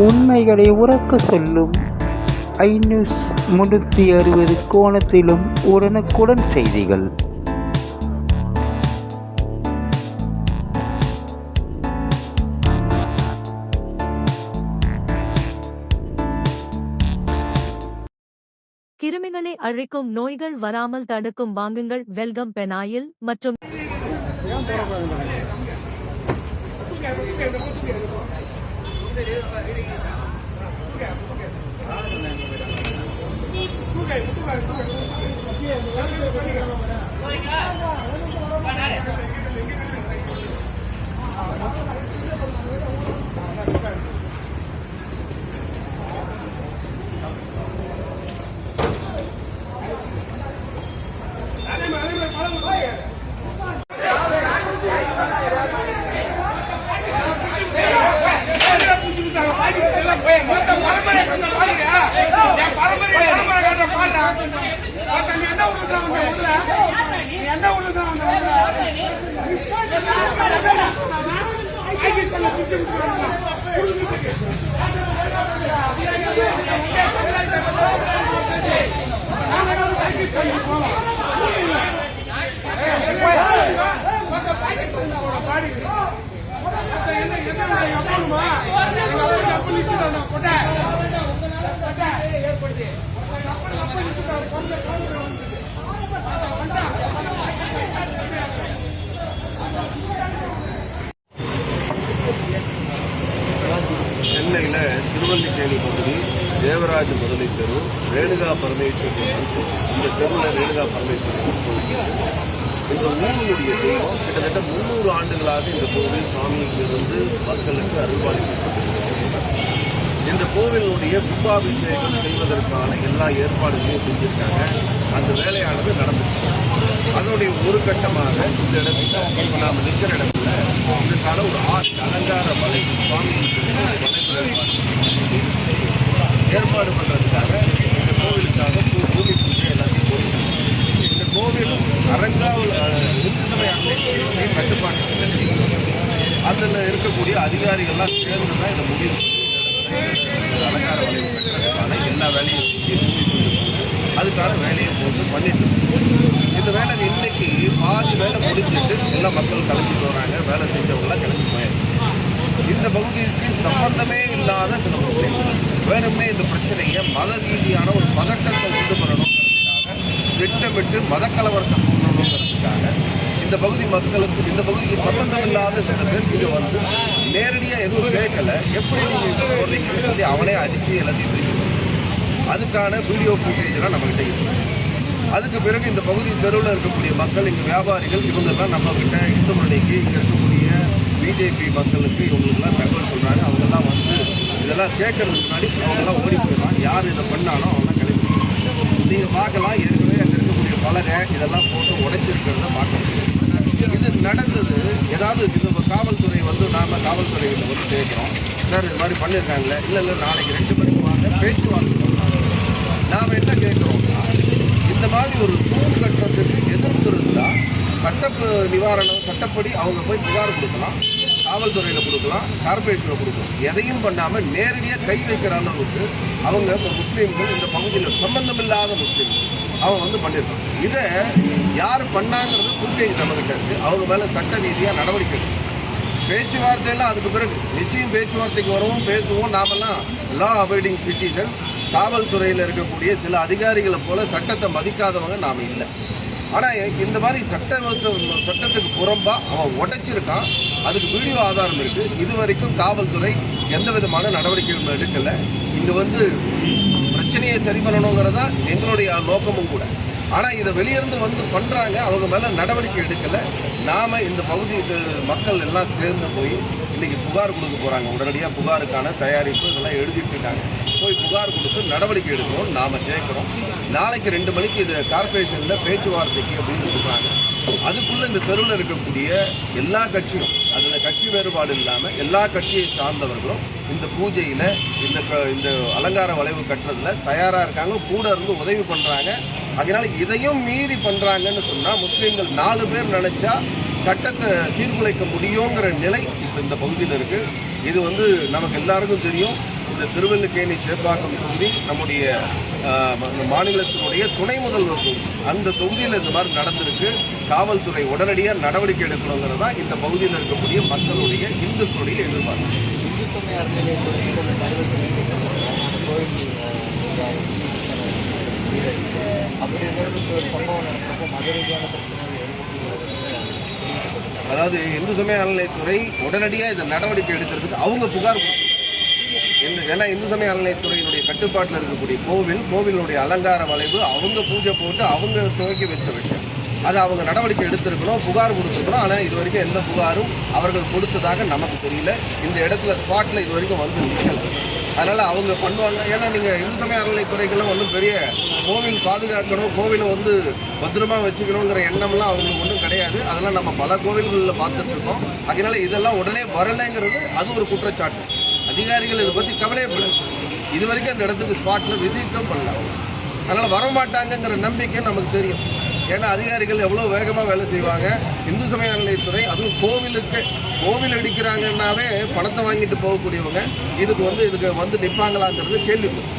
உண்மைகளை உறக்க சொல்லும். ஐ முன்னூற்றி அறுபது கோணத்திலும் உடனுக்குடன் செய்திகள். கிருமிகளை அழிக்கும் நோய்கள் வராமல் தடுக்கும் வாங்குங்கள் வெல்கம் பெனாயில் மற்றும் 这里有 a 零一三啊不给不给不给不给不给不给不给 தேவராஜ் முதலை தெரு ரேணுகா பரமேஸ்வரி இந்த தெருவில் ரேணுகா பரமேஸ்வரி இந்த ஊருடைய தெய்வம் கிட்டத்தட்ட முந்நூறு ஆண்டுகளாக இந்த கோவில் சுவாமியிலிருந்து மக்களுக்கு அருள்வாளிக்கப்பட்டிருக்கிறது இந்த கோவிலுடைய கும்பாபிஷேகம் செய்வதற்கான எல்லா ஏற்பாடுகளையும் செஞ்சிருக்காங்க. அந்த வேலையானது நடந்துச்சு. அதனுடைய ஒரு கட்டமாக இந்த இடத்துல இப்போ நாம் நிற்கிற இடத்துல இதுக்கான ஒரு ஆ அலங்கார மலை சுவாமிக்கு ஏற்பாடு பண்ணுறதுக்காக இந்த கோவிலுக்காக பூ- பூமி பூஜை எல்லாத்தையும் போட்டுருக்காங்க. இந்த கோவில் அரங்காவில் அஹ், இந்து கட்டுப்பாட்டு அதில் இருக்கக்கூடிய அதிகாரிகள்லாம் சேர்ந்து தான் இந்த முடிவு அலங்கார வளைவு கட்டுறதுக்கான எல்லா வேலையும் செஞ்சு பூமி பூஜை அதுக்கான வேலையை போட்டு பண்ணிட்டு இந்த வேலை இன்னைக்கு பாதி வேலை முடிஞ்சிட்டு எல்லாம் மக்கள் கிளம்பிட்டு வராங்க. வேலை செஞ்சவங்களாம் கிளம்பி போயிருக்காங்க இந்த பகுதிக்கு சம்பந்தமே இல்லாத சில பிரச்சனைகள். வேறுமே இந்த பிரச்சனையை மத ரீதியான ஒரு பதட்டத்தை உண்டு பண்ணணுங்கிறதுக்காக திட்டமிட்டு மதக்கலவரத்தை பண்ணணுங்கிறதுக்காக இந்த பகுதி மக்களுக்கு இந்த பகுதிக்கு சம்பந்தம் இல்லாத சில பேர் இங்கே வந்து நேரடியாக எதுவும் கேட்கல. எப்படி நீங்கள் இதை போடுறீங்கன்னு சொல்லி அவனே அடித்து எல்லாத்தையும் தூக்கி அதுக்கான வீடியோ ஃபுட்டேஜ்லாம் நம்மகிட்ட இருக்கு. அதுக்கு பிறகு இந்த பகுதி தெருவில் இருக்கக்கூடிய மக்கள் இங்கே வியாபாரிகள் இவங்கெல்லாம் நம்மக்கிட்ட இந்து முன்னணிக்கு இங்கே இருக்கக்கூடிய பிஜேபி மக்களுக்கு இவங்களுக்கெல்லாம் தகவல் சொல்கிறாங்க அவங்கெல்லாம் வந்து இதெல்லாம் கேட்கறதுக்கு முன்னாடி அவங்கெல்லாம் ஓடி போயிடலாம் யார் இதை பண்ணாலும் அவங்களாம் கிளம்பி நீங்கள் பார்க்கலாம். ஏற்கனவே அங்கே இருக்கக்கூடிய பலகை இதெல்லாம் போட்டு உடைச்சிருக்கிறத பார்க்க முடியும் இது நடந்தது. ஏதாவது இப்போ காவல்துறை வந்து நாம் காவல்துறையில் வந்து கேட்குறோம். சார் இது மாதிரி பண்ணியிருக்காங்களே இல்லை இல்லை நாளைக்கு ரெண்டு மணிக்கு வாங்க. பேச்சுவார்த்தை பண்ணலாம் நாம் என்ன கேட்குறோம்னா இந்த மாதிரி ஒரு தூண் கட்டுறதுக்கு எதிர்ப்பு இருந்தால் சட்ட நிவாரணம் சட்டப்படி அவங்க போய் புகார் கொடுக்கலாம். காவல்துறையில் கொடுக்கலாம் கார்பரேஷனில் கொடுக்கலாம். எதையும் பண்ணாமல் நேரடியாக கை வைக்கிற அளவுக்கு அவங்க இப்போ முஸ்லீம்கள் இந்த பகுதியில் சம்பந்தமில்லாத முஸ்லீம்கள். அவன் வந்து பண்ணியிருக்கான் இதை யார் பண்ணாங்கிறது ஃபுட்டேஜ் நம்மகிட்ட இருக்குது அவங்க மேலே சட்ட ரீதியாக நடவடிக்கை பேச்சுவார்த்தையெல்லாம் அதுக்கு பிறகு. நிச்சயம் பேச்சுவார்த்தைக்கு வருவோம் பேசுவோம். நாமெல்லாம் லா அவைடிங் சிட்டிசன் காவல்துறையில் இருக்கக்கூடிய சில அதிகாரிகளை போல சட்டத்தை மதிக்காதவங்க நாம் இல்லை. ஆனால் இந்த மாதிரி சட்ட சட்டத்துக்கு புறம்பாக அவன் உடைச்சிருக்கான். அதுக்கு வீடியோ ஆதாரம் இருக்குது இது வரைக்கும் காவல்துறை எந்த விதமான நடவடிக்கைகளும் எடுக்கலை. இங்கே வந்து பிரச்சனையை சரி பண்ணணுங்கிறதா எங்களுடைய நோக்கமும் கூட. ஆனால் இதை வெளியிருந்து வந்து பண்ணுறாங்க அவங்க மேலே நடவடிக்கை எடுக்கலை. நாம் இந்த பகுதி மக்கள் எல்லாம் சேர்ந்து போய் இன்றைக்கி புகார் கொடுக்க போகிறாங்க உடனடியாக புகாருக்கான தயாரிப்பு இதெல்லாம் எழுதிட்டு இருக்காங்க. போய் புகார் கொடுத்து நடவடிக்கை எடுக்கணும்னு நாம கேட்கிறோம். நாளைக்கு ரெண்டு மணிக்கு இது கார்பரேஷன்ல பேச்சுவார்த்தைக்கு அப்படின்னு சொல்றாங்க. அதுக்குள்ள இந்த தெருவில் இருக்கக்கூடிய எல்லா கட்சியும் அதுல கட்சி வேறுபாடு இல்லாம எல்லா கட்சியை சார்ந்தவர்களும் இந்த பூஜையில இந்த க- இந்த அலங்கார வளைவு கட்டுறதுல தயாரா இருக்காங்க கூட இருந்து உதவி பண்றாங்க. அதனால இதையும் மீறி பண்றாங்கன்னு சொன்னா முஸ்லீம்கள் நாலு பேர் நினைச்சா சட்டத்தை சீர்குலைக்க முடியுங்கிற நிலை இப்போ இந்த பகுதியில் இருக்கு. இது வந்து நமக்கு எல்லாருக்கும் தெரியும். இந்த திருவல்லிக்கேணி சேப்பாக்கம் தொகுதி நம்முடைய மாநிலத்தினுடைய துணை முதல்வர் தொகுதி. அந்த தொகுதியில் இந்த மாதிரி நடந்திருக்கு. காவல்துறை உடனடியாக நடவடிக்கை எடுக்கணுங்கிறது தான் இந்த பகுதியில் இருக்கக்கூடிய மக்களுடைய இந்துக்களுடைய எதிர்பார்ப்பு. அப்படி ஒரு சம்பவம் நடக்கிறப்போ மத ரீதியான அதாவது இந்து சமய அறநிலையத்துறை உடனடியாக இந்த நடவடிக்கை எடுக்கிறதுக்கு அவங்க புகார் கொடுக்கணும். இந்த- ஏன்னா இந்து சமய அறநிலையத்துறையினுடைய கட்டுப்பாட்டில் இருக்கக்கூடிய கோவில் கோவிலுடைய அலங்கார வளைவு அவங்க பூஜை போட்டு அவங்க துவக்கி வச்ச விஷயம். அது அவங்க நடவடிக்கை எடுத்திருக்கணும் புகார் கொடுத்துருக்கணும் ஆனால் இது வரைக்கும் எந்த புகாரும் அவர்கள் கொடுத்ததாக நமக்கு தெரியல. இந்த இடத்துல ஸ்பாட்டில் இது வரைக்கும் வந்து நிற்கல அதனால் அவங்க பண்ணுவாங்க. ஏன்னா நீங்கள் இந்து சமய அறநிலைத்துறைக்கெல்லாம் ஒன்றும் பெரிய கோவில் பாதுகாக்கணும் கோவிலை வந்து பத்திரமா வச்சுக்கணுங்கிற எண்ணம்லாம் அவங்களுக்கு ஒன்றும் கிடையாது. அதெல்லாம் நம்ம பல கோவில்களில் பார்த்துட்டு இருக்கோம். அதனால இதெல்லாம் உடனே வரலைங்கிறது அது ஒரு குற்றச்சாட்டு. அதிகாரிகள் இதை பற்றி கவலையப்படல. இது வரைக்கும் அந்த இடத்துக்கு ஸ்பாட்டில் விசிட்டும் பண்ணல. அதனால் வரமாட்டாங்கங்கிற நம்பிக்கை நமக்கு தெரியும். ஏன்னா அதிகாரிகள் எவ்வளோ வேகமாக வேலை செய்வாங்க. இந்து சமய நிலையத்துறை அதுவும் கோவிலுக்கு கோவில் அடிக்கிறாங்கன்னாவே பணத்தை வாங்கிட்டு போகக்கூடியவங்க இதுக்கு வந்து இதுக்கு வந்து நிற்பாங்களாங்கிறது கேள்விப்படும்.